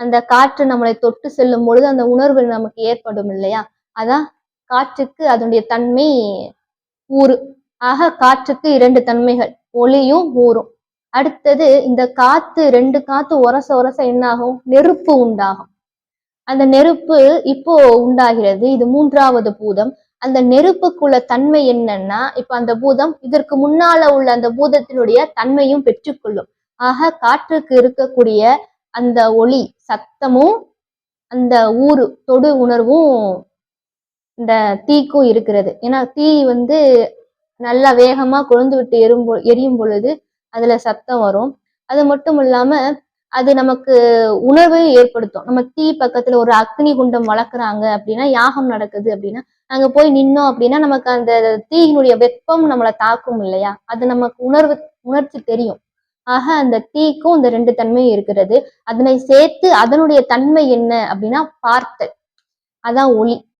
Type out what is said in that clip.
அந்த காற்று நம்மளை தொட்டு செல்லும் பொழுது அந்த உணர்வு நமக்கு ஏற்படும் இல்லையா? அதான் காற்றுக்கு அதனுடைய தன்மை ஊறு. ஆக காற்றுக்கு இரண்டு தன்மைகள் ஒளியும் ஊறும். அடுத்தது இந்த காத்து ரெண்டு காத்து உரச உரச என்னாகும்? நெருப்பு உண்டாகும். அந்த நெருப்பு இப்போ உண்டாகிறது. இது மூன்றாவது பூதம். அந்த நெருப்புக்குள்ள தன்மை என்னன்னா இப்ப அந்த பூதம் இதற்கு முன்னால உள்ள அந்த பூதத்தினுடைய தன்மையும் பெற்றுக்கொள்ளும். ஆக காற்றுக்கு இருக்கக்கூடிய அந்த ஒளி சத்தமும் அந்த ஊர் தொடு உணர்வும் இந்த தீக்கும் இருக்கிறது. ஏன்னா தீ வந்து நல்லா வேகமா கொழுந்து விட்டு எறும் எரியும் பொழுது அதுல சத்தம் வரும். அது மட்டும் இல்லாம அது நமக்கு உணர்வை ஏற்படுத்தும். நம்ம தீ பக்கத்துல ஒரு அக்னி குண்டம் வளர்க்குறாங்க அப்படின்னா யாகம் நடக்குது அப்படின்னா அங்க போய் நின்னோம் அப்படின்னா நமக்கு அந்த தீயினுடைய வெப்பம் நம்மளை தாக்கும் இல்லையா? அது நமக்கு உணர்வு உணர்ச்சி தெரியும். ஆக அந்த தீக்கும் இந்த ரெண்டு தன்மையும் இருக்கிறது. அதனை சேர்த்து அதனுடைய தன்மை என்ன அப்படின்னா பார்த்தல். அதான் ஒளி.